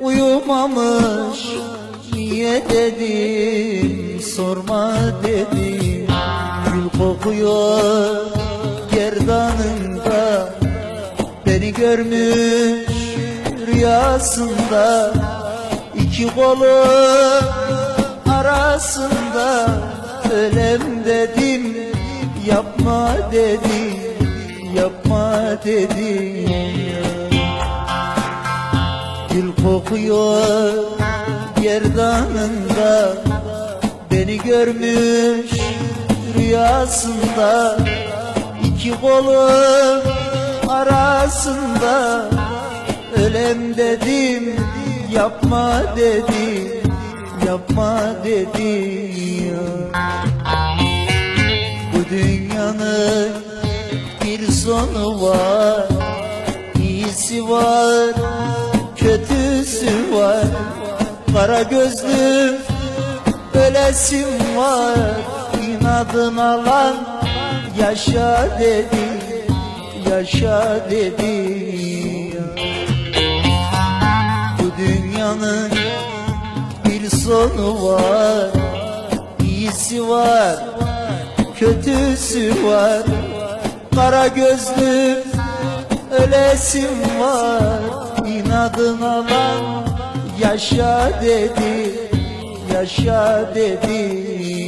uyumamış. Niye dedim sorma dedim Gül kokuyor gerdanında. Beni görmüş rüyasında. İki kolu arasında. Ölem dedim yapma dedim yapma dedim kokuyor gerdanında Beni görmüş rüyasında iki kolu arasında. Ölem dedim yapma dedim yapma dedim. Bu dünyanın bir sonu var İyisi var kötüsü var. Kara gözlüm ölesim var. İnadına lan yaşa dedi Yaşa dedi. Bu dünyanın bir sonu var. İyisi var kötüsü var. Kara gözlüm ölesim var İnadına lan yaşa dedi Yaşa dedi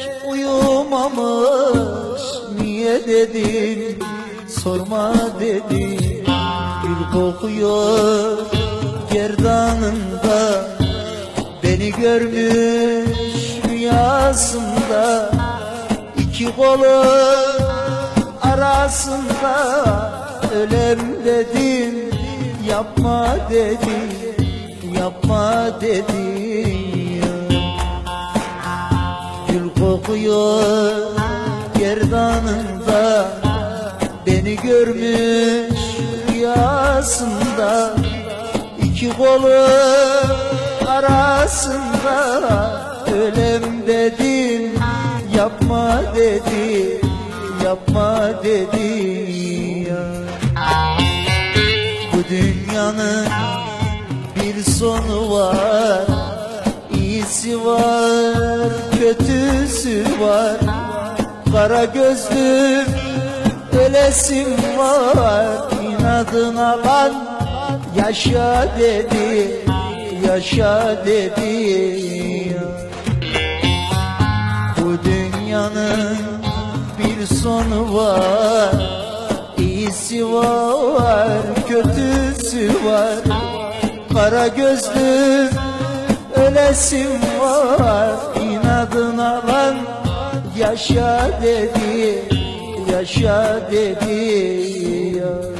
uyumamış. Niye dedim sorma dedim Gül kokuyor gerdanında. Beni görmüş rüyasında. İki kolu arasında. Ölem dedim yapma dedim yapma dedim Kokuyor gerdanında Beni görmüş rüyasında iki kolu arasında Ölem dedim yapma dedi Yapma dedi Bu dünyanın bir sonu var İyisi var, kötüsü var Kara gözlüm ölesim var. İnadına lan yaşa dedi Yaşa dedi. Bu dünyanın bir sonu var İyisi var, kötüsü var. Kara gözlüm ölesim var yaşa dedi Yaşa dedi